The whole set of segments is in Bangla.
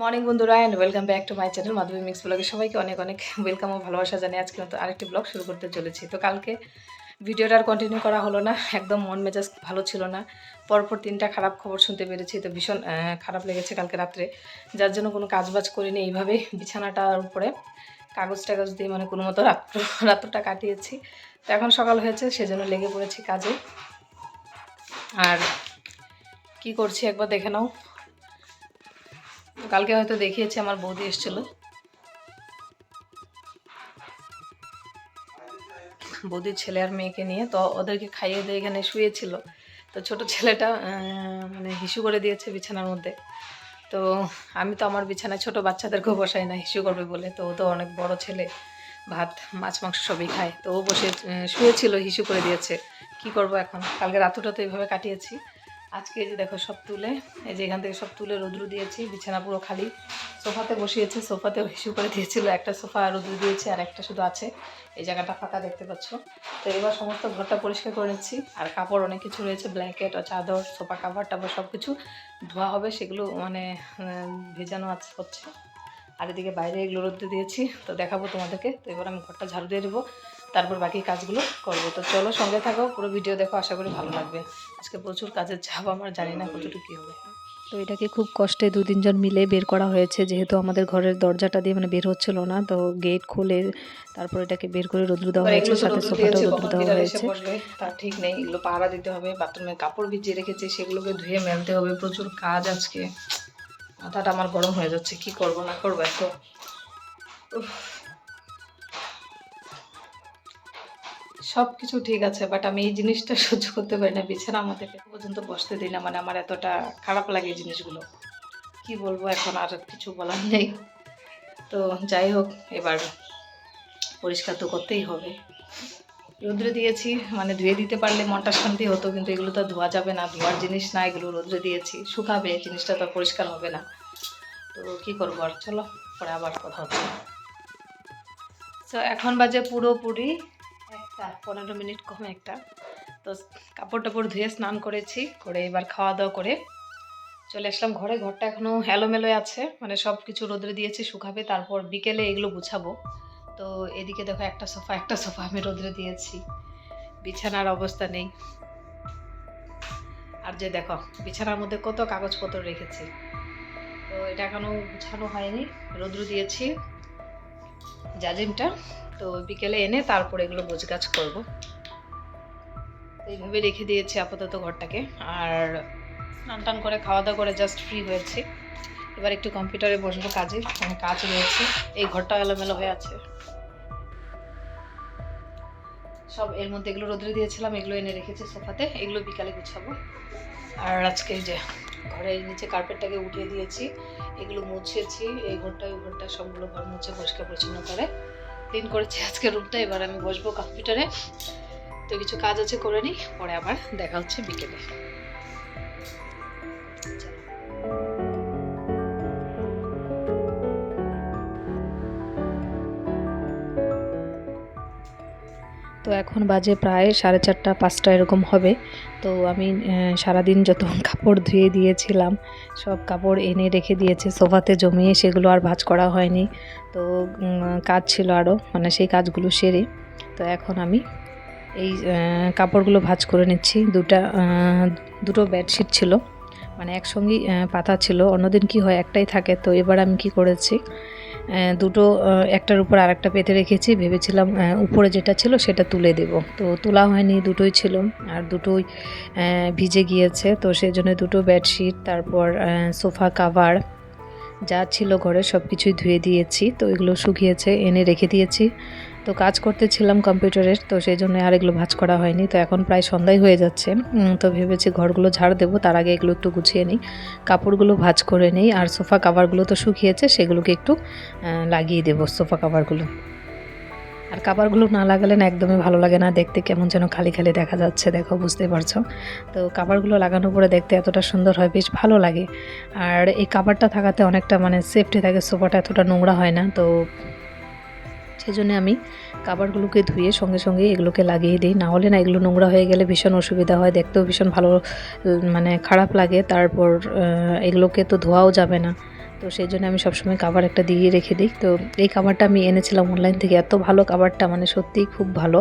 মর্নিং বন্ধুরা and welcome back to my channel Madhabi mix ব্লগে সবাইকে অনেক অনেক ওয়েলকাম ও ভালোবাসা জানিয়ে আজকে মতো আরেকটি ব্লগ শুরু করতে চলেছি। তো কালকে ভিডিওটা আর কন্টিনিউ করা হলো না, একদম মন মেজাজ ভালো ছিল না। পরপর তিনটা খারাপ খবর শুনতে পেরেছি, তো ভীষণ খারাপ লেগেছে কালকে রাত্রে। যার জন্য কোনো কাজবাজ করিনি এইভাবে বিছানাটার উপরে। কাগজ টাগজ দিয়ে মানে কোনো মতো রাত্র রাত্রটা কাটিয়েছি। তো এখন সকাল হয়েছে, সেজন্য লেগে পড়েছি কাজে। আর কি করছি একবার দেখে নাও। কালকে হয়তো দেখিয়েছি, আমার বৌদি এসেছিল। বৌদির ছেলে আর মেয়েকে নিয়ে, তো ওদেরকে খাইয়ে দিয়ে এখানে শুয়েছিল। তো ছোট ছেলেটা মানে হিসু করে দিয়েছে বিছানার মধ্যে। তো আমি তো আমার বিছানায় ছোট বাচ্চাদেরকেও বসাই না, হিসু করবে বলে। তো ও তো অনেক বড় ছেলে, ভাত, মাছ, মাংস সবই খায়। তো ও বসে শুয়েছিল, হিসু করে দিয়েছে। কি করব এখন? কালকে রাতুটা তো এইভাবে কাটিয়েছি। আজকে এই যে দেখো সব তুলে, এই যে এখান থেকে সব তুলে রোদ্রু দিয়েছি, বিছানা পুরো খালি। সোফাতে বসিয়েছে, সোফাতেও হিসু করে দিয়েছিল, একটা সোফা রোদ্রু দিয়েছে আর একটা শুধু আছে। এই জায়গাটা ফাঁকা দেখতে পাচ্ছ। তো এবার সমস্ত ঘরটা পরিষ্কার করে নিচ্ছি। আর কাপড় অনেক কিছু রয়েছে, ব্ল্যাঙ্কেট, চাদর, সোফা কাভার টাভার সব কিছু ধোয়া হবে, সেগুলো মানে ভেজানো আছে হচ্ছে। আর এদিকে বাইরে এগুলো রোদ্রে দিয়েছি, তো দেখাবো তোমাদেরকে। তো এবার আমি ঘরটা ঝাড়ু দিয়ে দেবো। তারপর বাকি কাজগুলো করব। তো চলো সঙ্গে থাকো পুরো ভিডিও দেখো আশা করি ভালো লাগবে। আজকে প্রচুর কাজের চাপ আমার জানি না কতটুকু কী হবে। তো এটাকে খুব কষ্টে দু তিনজন মিলে বের করা হয়েছে যেহেতু আমাদের ঘরের দরজাটা দিয়ে মানে বের হচ্ছিল না তো গেট খুলে তারপর এটাকে বের করে রোদ্রু দেওয়া হয়েছে সাথে সোফাটাও রোদ্রু দেওয়া হয়েছে। তার ঠিক নেই এগুলো পাহারা দিতে হবে বাথরুমে কাপড় ভিজিয়ে রেখেছি সেগুলোকে ধুয়ে মেলতে হবে প্রচুর কাজ আজকে। মাথাটা আমার গরম হয়ে যাচ্ছে কি করব না করব এত? সব কিছু ঠিক আছে বাট আমি এই জিনিসটা সহ্য করতে পারি না। বিছানা আমাদের পর্যন্ত বসতে দিই না মানে আমার এতটা খারাপ লাগে এই জিনিসগুলো। কি বলব এখন, আর কিছু বলার নেই। তো যাই হোক, এবার পরিষ্কার তো করতেই হবে। রোদ্রে দিয়েছি মানে ধুয়ে দিতে পারলে মনটা শান্তি হতো, কিন্তু এগুলো তো ধোয়া যাবে না, ধোয়ার জিনিস না, এগুলো রোদ্রে দিয়েছি। শুকাবে জিনিসটা তো পরিষ্কার হবে না। তো কি করব আর, চলো, পরে আবার কথা হচ্ছে তো এখন বাজে পুরোপুরি পনেরো মিনিট কম একটা। তো কাপড় টাপড় ধুয়ে স্নান করেছি, করে এবার খাওয়া দাওয়া করে চলে আসলাম ঘরে। ঘরটা এখনও এলোমেলোয় আছে মানে সব কিছু রোদ্রে দিয়েছি, শুকাবে, তারপর বিকেলে এগুলো গুছাবো। তো এদিকে দেখো একটা সোফা একটা সোফা আমি রোদ্রে দিয়েছি। বিছানার অবস্থা নেই। আর যে দেখো, বিছানার মধ্যে কত কাগজপত্র রেখেছি। তো এটা এখনও গুছানো হয়নি, রোদ্রু দিয়েছি। জাজিমটা তো বিকেলে এনে তারপর এগুলো গোছগাছ করব। এইভাবে রেখে দিয়েছি আপাতত ঘরটাকে। আর স্নান টান করে খাওয়া দাওয়া করে জাস্ট ফ্রি হয়েছি। এবার একটু কম্পিউটারে বসবো কাজে অনেক কাজ রয়েছে। এই ঘরটা এলোমেলো হয়ে আছে। সব এর মধ্যে এগুলো রোদ্রে দিয়েছিলাম, এগুলো এনে রেখেছি সোফাতে, এগুলো বিকালে গুছাবো। আর আজকে যে ঘরের নিচে কার্পেটটাকে উঠিয়ে দিয়েছি, এগুলো মুছেছি, এই ঘরটা ওই ঘরটা সবগুলো ঘর মুছে পরিষ্কার পরিচ্ছন্ন করে। ক্লিন করেছি। আজকে রুমটা এবার আমি বসবো কম্পিউটারে তো কিছু কাজ আছে, করে নিই। পরে আবার দেখা হচ্ছে বিকেলে। তো এখন বাজে প্রায় সাড়ে চারটা, পাঁচটা এরকম হবে। তো আমি সারাদিন যত কাপড় ধুয়ে দিয়েছিলাম, সব কাপড় এনে রেখে দিয়েছে, সোফাতে জমিয়ে সেগুলো আর ভাঁজ করা হয়নি। তো কাজ ছিল আরও মানে সেই কাজগুলো সেরে। তো এখন আমি এই কাপড়গুলো ভাঁজ করে নিচ্ছি। দুটা দুটো বেডশিট ছিল মানে একসঙ্গেই পাতা ছিল। অন্যদিন কি হয়, একটাই থাকে। তো এবার আমি কি করেছি দুটো একটার উপর আরেকটা পেতে রেখেছি। ভেবেছিলাম উপরে যেটা ছিল সেটা তুলে দেব। তো তোলা হয়নি, দুটোই ছিল। আর দুটোই ভিজে গিয়েছে। তো সেই জন্য দুটো বেডশিট, তারপর সোফা কাভার, যা ছিল ঘরে সব কিছুই ধুয়ে দিয়েছি। তো এগুলো শুকিয়েছে, এনে রেখে দিয়েছি। তো কাজ করতেছিলাম কম্পিউটারের, তো সেই জন্য আর এগুলো ভাঁজ করা হয়নি। তো এখন প্রায় সন্ধ্যায় হয়ে যাচ্ছে। তো ভেবেছি ঘরগুলো ঝাড় দেবো, তার আগে এগুলো একটু গুছিয়ে নিই। কাপড়গুলো ভাঁজ করে নিই, আর সোফা কাভারগুলো তো শুকিয়েছে, সেগুলোকে একটু লাগিয়ে দেবো সোফা কাভারগুলো। আর কাভারগুলো না লাগালে না একদমই ভালো লাগে না, দেখতে কেমন যেন খালি খালি দেখা যাচ্ছে, দেখো, বুঝতে পারছ? তো কাভারগুলো লাগানোর পরে দেখতে এতটা সুন্দর হয়, বেশ ভালো লাগে। আর এই কাভারটা থাকাতে অনেকটা মানে সেফটি থাকে, সোফাটা এতটা নোংরা হয় না, তো সেই জন্য আমি কাভারগুলোকে ধুয়ে সঙ্গে সঙ্গে এগুলোকে লাগিয়ে দিই। না হলে না এগুলো নোংরা হয়ে গেলে ভীষণ অসুবিধা হয়, দেখতেও ভীষণ ভালো মানে খারাপ লাগে। তারপর এগুলোকে তো ধোয়াও যাবে না। তো সেই জন্য আমি সবসময় কাভার একটা দিয়ে রেখে দিই। তো এই কাভারটা আমি এনেছিলাম অনলাইন থেকে। এত ভালো কাভারটা মানে সত্যিই খুব ভালো।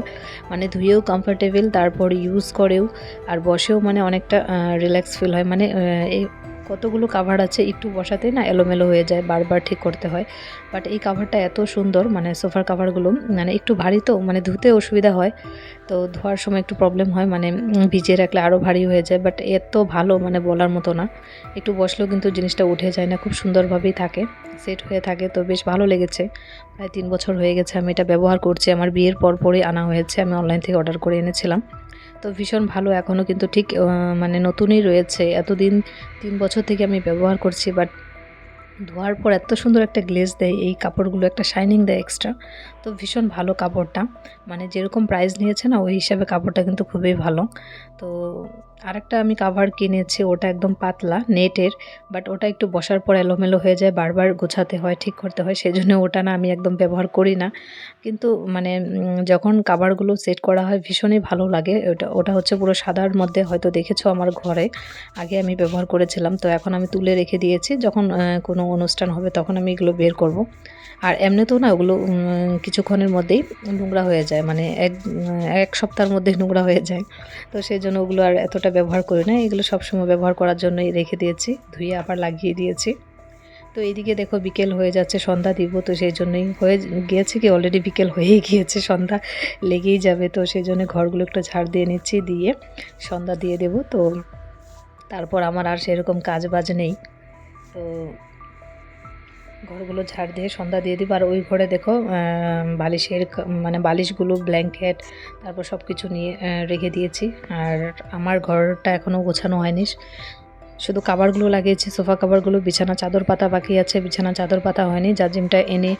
মানে ধুয়েও কমফোর্টেবল তারপর ইউজ করেও আর বসেও মানে অনেকটা রিল্যাক্স ফিল হয়। মানে কতগুলো কাভার আছে একটু বসাতে না এলোমেলো হয়ে যায়, বারবার ঠিক করতে হয়। বাট এই কাভারটা এত সুন্দর মানে সোফার কাভারগুলো মানে একটু ভারী তো মানে ধুতে অসুবিধা হয়। তো ধোয়ার সময় একটু প্রবলেম হয় মানে ভিজিয়ে রাখলে আরও ভারী হয়ে যায়। বাট এত ভালো মানে বলার মতো না। একটু বসলেও কিন্তু জিনিসটা উঠে যায় না, খুব সুন্দরভাবেই থাকে সেট হয়ে থাকে। তো বেশ ভালো লেগেছে। প্রায় তিন বছর হয়ে গেছে আমি এটা ব্যবহার করছি। আমার বিয়ের পর পরই আনা হয়েছে, আমি অনলাইন থেকে অর্ডার করে এনেছিলাম। তো ভীষণ ভালো। এখনও কিন্তু ঠিক মানে নতুনই রয়েছে। এতদিন তিন বছর থেকে আমি ব্যবহার করছি বাট ধোয়ার পর এত সুন্দর একটা গ্লেজ দেয়, এই কাপড়গুলো একটা শাইনিং দেয় এক্সট্রা তো ভীষণ ভালো কাপড়টা। মানে যেরকম প্রাইস নিয়েছে না, ওই হিসাবে কাপড়টা কিন্তু খুবই ভালো। তো আরেকটা আমি কাভার কিনেছি, ওটা একদম পাতলা, নেটের বাট ওটা একটু বসার পর এলোমেলো হয়ে যায়, বারবার গোছাতে হয়, ঠিক করতে হয় সেই জন্য ওটা না আমি একদম ব্যবহার করি না। কিন্তু মানে যখন কাভারগুলো সেট করা হয়, ভীষণই ভালো লাগে। ওটা ওটা হচ্ছে পুরো সাদার মধ্যে, হয়তো দেখেছ আমার ঘরে, আগে আমি ব্যবহার করেছিলাম, তো এখন আমি তুলে রেখে দিয়েছি। যখন কোনো অনুষ্ঠান হবে, তখন আমি এগুলো বের করব। আর এমনিতেও না ওগুলো কিছুক্ষণের মধ্যেই নোংরা হয়ে যায় মানে এক এক সপ্তাহের মধ্যে নোংরা হয়ে যায়। তো সেই জন্য ওগুলো আর এতটা ব্যবহার করি না, এগুলো সবসময় ব্যবহার করার জন্যই রেখে দিয়েছি, ধুয়ে আবার লাগিয়ে দিয়েছি। তো এইদিকে দেখো বিকেল হয়ে যাচ্ছে, সন্ধ্যা দিব, তো সেই জন্যই হয়ে গিয়েছে কি অলরেডি বিকেল হয়েই গিয়েছে, সন্ধ্যা লেগেই যাবে। তো সেই জন্য ঘরগুলো একটু ঝাড় দিয়ে নিচ্ছি, দিয়ে সন্ধ্যা দিয়ে দেব। তো তারপর আমার আর সেরকম কাজ বাজ নেই। তো ঘরগুলো ঝাড় দিয়ে সন্ধ্যা দিয়ে দিব। আর ওই ঘরে দেখো বালিশের মানে বালিশগুলো, ব্ল্যাঙ্কেট, তারপর সব কিছু নিয়ে রেখে দিয়েছি। আর আমার ঘরটা এখনও গোছানো হয়নি। শুধু কাভারগুলো লাগিয়েছি, সোফা কাভারগুলো বিছানা চাদর পাতা বাকি আছে। বিছানা চাদর পাতা হয়নি, জাজিমটা এনে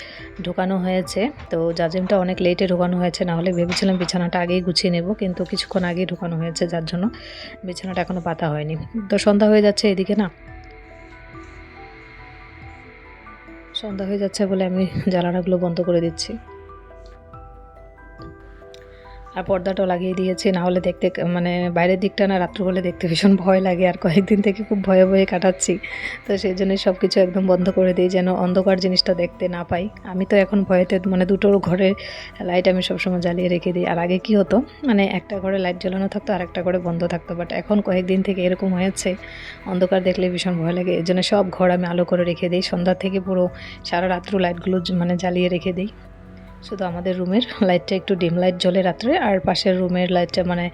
ঢোকানো হয়েছে। তো জাজিমটা অনেক লেটে ঢোকানো হয়েছে, না হলে ভেবেছিলাম বিছানাটা আগেই গুছিয়ে নেব, কিন্তু কিছুক্ষণ আগেই ঢোকানো হয়েছে, যার জন্য বিছানাটা এখনও পাতা হয়নি। তো সন্ধ্যা হয়ে যাচ্ছে এদিকে, না? সন্ধ্যা হয়ে যাচ্ছে বলে আমি জ্বালানাগুলো বন্ধ করে দিচ্ছি। আর পর্দাটাও লাগিয়ে দিয়েছি, না হলে দেখতে মানে বাইরের দিকটা না রাত্র হলে দেখতে ভীষণ ভয় লাগে। আর কয়েকদিন থেকে খুব ভয়ে ভয়ে কাটাচ্ছি। তো সেই জন্যই সব কিছু একদম বন্ধ করে দিই যেন অন্ধকার জিনিসটা দেখতে না পাই। আমি তো এখন ভয়েতে মানে দুটো ঘরের লাইট আমি সবসময় জ্বালিয়ে রেখে দিই। আর আগে কি হতো? মানে একটা ঘরে লাইট জ্বালানো থাকতো, আর একটা ঘরে বন্ধ থাকতো। বাট এখন কয়েকদিন থেকে এরকম হয়েছে, অন্ধকার দেখলে ভীষণ ভয় লাগে। এই জন্য সব ঘর আমি আলো করে রেখে দিই। সন্ধ্যা থেকে পুরো সারা রাত্র লাইটগুলো মানে জ্বালিয়ে রেখে দিই। শুধু আমাদের রুমের লাইটটা একটু ডিম লাইট জ্বলে রাত্রে, আর পাশের রুমের লাইটটা মানে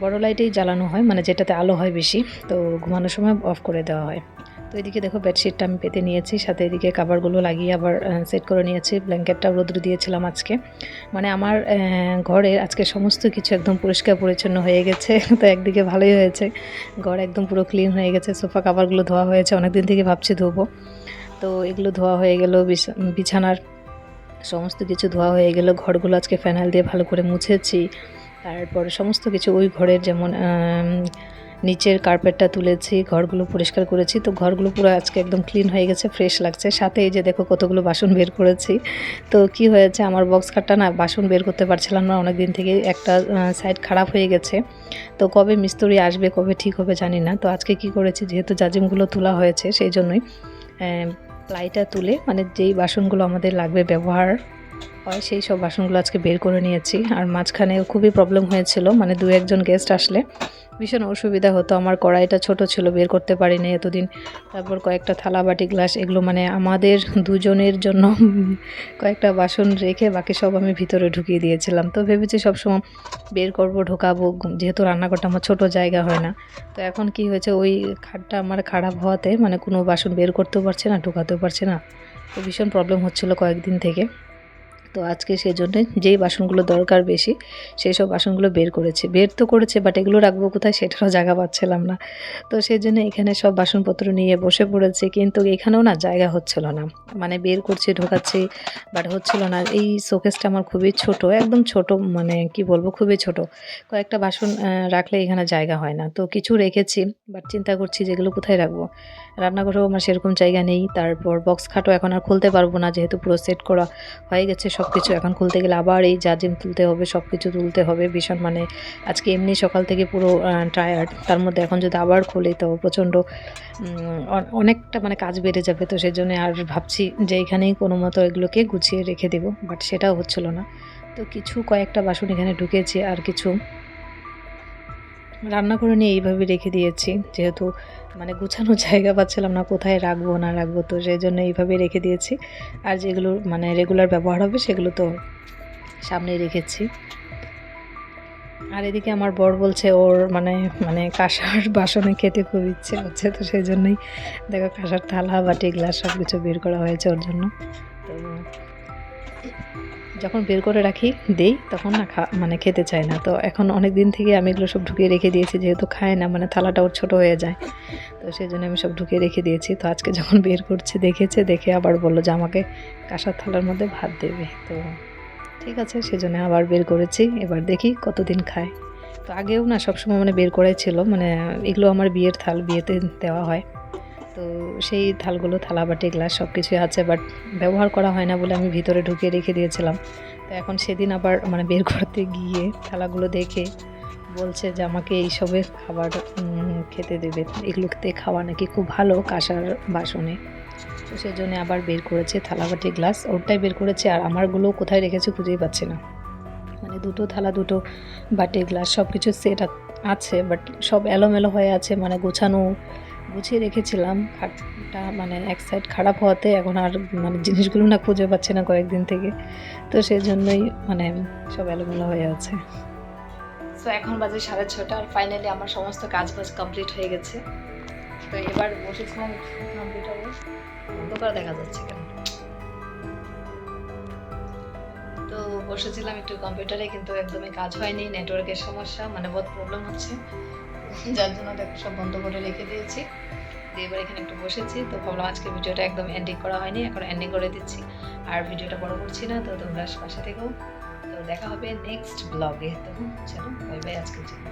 বড় লাইটেই জ্বালানো হয় মানে যেটাতে আলো হয় বেশি, তো ঘুমানোর সময় অফ করে দেওয়া হয়। তো এদিকে দেখো বেডশিটটা আমি পেতে নিয়েছি, সাথে এদিকে কাভারগুলো লাগিয়ে আবার সেট করে নিয়েছি ব্ল্যাঙ্কেটটা রোদ্র দিয়েছিলাম আজকে। মানে আমার ঘরে আজকে সমস্ত কিছু একদম পরিষ্কার পরিচ্ছন্ন হয়ে গেছে, তো একদিকে ভালোই হয়েছে। ঘর একদম পুরো ক্লিন হয়ে গেছে সোফা কাভারগুলো ধোয়া হয়েছে অনেক দিন থেকে ভাবছি ধোবো। তো এগুলো ধোয়া হয়ে গেল, বিছা- বিছানার সমস্ত কিছু ধোয়া হয়ে গেল, ঘরগুলো আজকে ফ্যানাল দিয়ে ভালো করে মুছেছি। তারপরে সমস্ত কিছু ওই ঘরের যেমন নিচের কার্পেটটা তুলেছি, ঘরগুলো পরিষ্কার করেছি। তো ঘরগুলো পুরো আজকে একদম ক্লিন হয়ে গেছে ফ্রেশ লাগছে। সাথে এই যে দেখো কতগুলো বাসন বের করেছি। তো কি হয়েছে, আমার বক্স কাটটা না বাসন বের করতে পারছিলাম না অনেক দিন থেকে একটা সাইড খারাপ হয়ে গেছে। তো কবে মিস্ত্রি আসবে, কবে ঠিক হবে জানি না। তো আজকে কি করেছি, যেহেতু জাজিমগুলো তোলা হয়েছে, সেই জন্যই প্লাইটা তুলে মানে যেই বাসনগুলো আমাদের লাগবে ব্যবহার হয়, সেই সব বাসনগুলো আজকে বের করে নিয়েছি। আর মাঝখানে খুবই প্রবলেম হয়েছিল মানে দু একজন গেস্ট আসলে। ভীষণ অসুবিধা হতো। আমার কড়াইটা ছোট ছিল, বের করতে পারিনি এতদিন। তারপর কয়েকটা থালা বাটি গ্লাস, এগুলো মানে আমাদের দুজনের জন্য কয়েকটা বাসন রেখে বাকি সব আমি ভিতরে ঢুকিয়ে দিয়েছিলাম। তো ভেবেছি সবসময় বের করব, ঢোকাবো। যেহেতু রান্নাঘরটা আমার ছোট জায়গা হয় না। তো এখন কি হয়েছে, ওই খাটটা আমার খারাপ হওয়াতে মানে কোনো বাসন বের করতেও পারছে না, ঢোকাতেও পারছে না। তো ভীষণ প্রবলেম হচ্ছিল কয়েকদিন থেকে। তো আজকে সেই জন্য যেই বাসনগুলো দরকার বেশি সেই সব বাসনগুলো বের করেছে। বের তো করেছে বাট এগুলো রাখব কোথায় সেটারও জায়গা পাচ্ছিলাম না। তো সেই জন্য এখানে সব বাসনপত্র নিয়ে বসে পড়েছে, কিন্তু এখানেও না জায়গা হচ্ছিল না। মানে বের করছি, ঢোকাচ্ছি বাট হচ্ছিল না। এই শোকেসটা আমার খুবই ছোট, একদম ছোট মানে কি বলব, খুবই ছোট। কয়েকটা বাসন রাখলে এখানে জায়গা হয় না। তো কিছু রেখেছি বাট চিন্তা করছি যেগুলো কোথায় রাখব? রান্নাঘরেও আমার সেরকম জায়গা নেই, তারপর বক্স খাটও এখন আর খুলতে পারব না, যেহেতু পুরো সেট করা হয়ে গেছে সব সব কিছু এখন খুলতে গেলে আবার এই জাজিম তুলতে হবে সব কিছু তুলতে হবে। ভীষণ মানে আজকে এমনি সকাল থেকে পুরো টায়ার্ড তার মধ্যে এখন যদি আবার খুলি তো প্রচণ্ড অনেকটা মানে কাজ বেড়ে যাবে। তো সেই জন্য আর ভাবছি যে এখানেই কোনো মতো এগুলোকে গুছিয়ে রেখে দেবো বাট সেটাও হচ্ছিল না। তো কিছু কয়েকটা বাসন এখানে ঢুকেছি আর কিছু রান্না করে নিয়ে এইভাবে রেখে দিয়েছি। যেহেতু মানে গুছানো জায়গা পাচ্ছিলাম না, কোথায় রাখব, না রাখব, তো সেই জন্য এইভাবে রেখে দিয়েছি। আর যেগুলো মানে রেগুলার ব্যবহার হবে সেগুলো তো সামনেই রেখেছি। আর এদিকে আমার বর বলছে, ওর মানে মানে কাঁসার বাসনে খেতে খুব ইচ্ছে হচ্ছে তো সেই জন্যই দেখো কাঁসার থালা বাটি গ্লাস সব কিছু বের করা হয়েছে ওর জন্য। তো যখন বের করে রাখি, দেই, তখন না খা মানে খেতে চায় না। তো এখন অনেক দিন থেকে আমি এগুলো সব ঢুকিয়ে রেখে দিয়েছি, যেহেতু খায় না মানে থালাটা ওর ছোটো হয়ে যায়। তো সেই জন্য আমি সব ঢুকিয়ে রেখে দিয়েছি। তো আজকে যখন বের করছে, দেখেছে, দেখে আবার বলল যে আমাকে কাঁসার থালার মধ্যে ভাত দেবে। তো ঠিক আছে, সেজন্য আবার বের করেছি। এবার দেখি কতদিন খায়। তো আগেও না সবসময় মানে বের করাই ছিল। মানে এগুলো আমার বিয়ের থাল, বিয়েতে দেওয়া হয়। তো সেই থালগুলো থালা বাটি গ্লাস সব কিছুই আছে বাট ব্যবহার করা হয় না বলে আমি ভিতরে ঢুকিয়ে রেখে দিয়েছিলাম। তো এখন সেদিন আবার মানে বের করতে গিয়ে থালাগুলো দেখে বলছে যে আমাকে এইসবের খাবার খেতে দেবে। এগুলোতে খাওয়া নাকি খুব ভালো কাঁসার বাসনে। তো সেই জন্য আবার বের করেছে থালা বাটি গ্লাস। ওরটাই বের করেছে আর আমারগুলো কোথায় রেখেছে খুঁজেই পাচ্ছি না। মানে দুটো থালা, দুটো বাটি, গ্লাস সব কিছু সেট আছে বাট সব এলোমেলো হয়ে আছে মানে গোছানো গুছিয়ে রেখেছিলাম। খাটটা মানে এক সাইড খারাপ হওয়াতে এখন আর মানে জিনিসগুলো না খুঁজে পাচ্ছে না কয়েকদিন থেকে। তো সেই জন্যই মানে সব এলোমেলো হয়ে আছে। সো এখন বাজে সাড়ে ছটা আর ফাইনালি আমার সমস্ত কাজ বাজ কমপ্লিট হয়ে গেছে। তো এবার বসেছিলাম কম্পিউটারে দেখা যাচ্ছে কেন? তো বসেছিলাম একটু কম্পিউটারে কিন্তু একদমই কাজ হয়নি নেটওয়ার্কের সমস্যা মানে বহুত প্রবলেম হচ্ছে। যার জন্য দেখো সব বন্ধ করে রেখে দিয়েছি। দিয়ে এবার এখানে একটু বসেছি। তো ভাবলাম আজকে ভিডিওটা একদম এন্ডিং করা হয়নি, এখন এন্ডিং করে দিচ্ছি। আর ভিডিওটা বড় করছি না, তো তোমরা পাশে থেকেও তো দেখা হবে নেক্সট ব্লগে তো চলো বাই বাই আজকের জন্য।